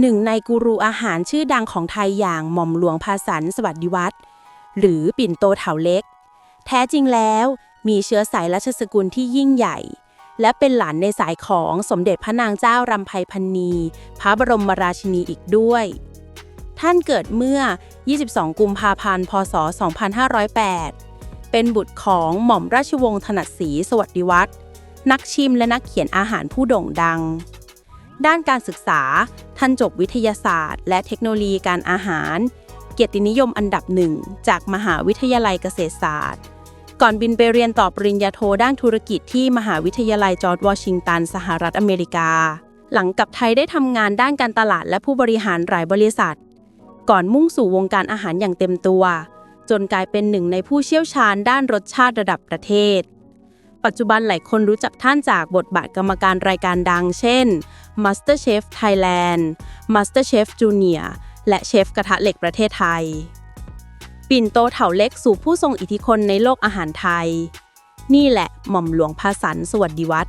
หนึ่งในกูรูอาหารชื่อดังของไทยอย่างหม่อมหลวงพาสันสวัสดิวัฒน์หรือปิ่นโตเถาเล็ก แท้จริงแล้วมีเชื้อสายราชสกุลที่ยิ่งใหญ่ และเป็นหลานในสายของสมเด็จพระนางเจ้ารำไพพันนี พระบรมราชินีอีกด้วย ท่านเกิดเมื่อ 22 กุมภาพันธ์ พศ 2508 เป็นบุตรของหม่อมราชวงศ์ถนัดศรีสวัสดิวัฒน์นักชิมและนักเขียนอาหารผู้โด่งดัง ด้านการศึกษา ท่านจบวิทยาศาสตร์ และเทคโนโลยีการอาหาร เกียรตินิยมอันดับหนึ่งจากมหาวิทยาลัยเกษตรศาสตร์ ก่อนบินไปเรียนต่อปริญญาโทด้านธุรกิจที่มหาวิทยาลัยจอร์จวอชิงตัน สหรัฐอเมริกา หลังกลับไทยได้ทำงานด้านการตลาดและผู้บริหารหลายบริษัท ก่อนมุ่งสู่วงการอาหารอย่างเต็มตัว จนกลายเป็นหนึ่งในผู้เชี่ยวชาญด้านรสชาติระดับประเทศ ปัจจุบันหลายคนรู้จักท่านจากบทบาทกรรมการรายการดัง เช่น MasterChef Thailand MasterChef Junior และเชฟกระทะเหล็กประเทศไทย ปิ่นโตเถาเล็กสู่ผู้ทรงอิทธิพลในโลกอาหารไทย นี่แหละหม่อมหลวงภาสันสวัสดิวัฒ